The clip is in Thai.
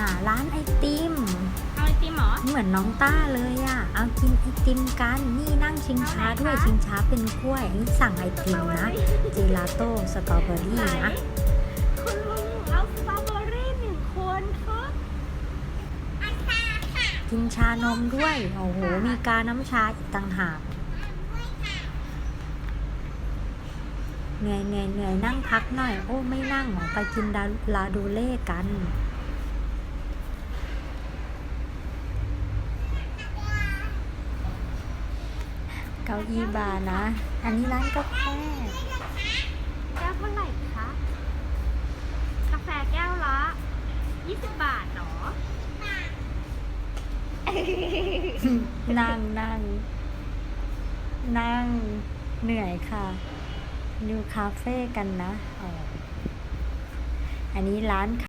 อะ ร้านไอติม เอาไอติมเหรอ เหมือนน้องต้าเลยอะ เอากินไอติมกัน นี่นั่งชิงช้าด้วย ชิงช้าเป็นกล้วยอันนี้สั่งไอติมนะเจลาโต้ สตรอเบอรี่ไหนนะ คุณลุงเอาสตรอเบอรี่หนึ่งคนครับกินชานมด้วย โอ้โห มีกาน้ำชาอีกต่างหาก เหนื่อยเหนื่อยเหนื่อยนั่งพักหน่อย โอ้ ไม่นั่งหรอไปกินดาลาดูเล่กัน ก้าอี้บาร์นะ อันนี้ร้านกาแฟ แก้วเท่าไหร่คะ กาแฟแก้วละ20 บาทเหรอ นั่งนั่งนั่งเหนื่อยค่ะดูคาเฟ่กันนะอ๋ออันนี้ร้าน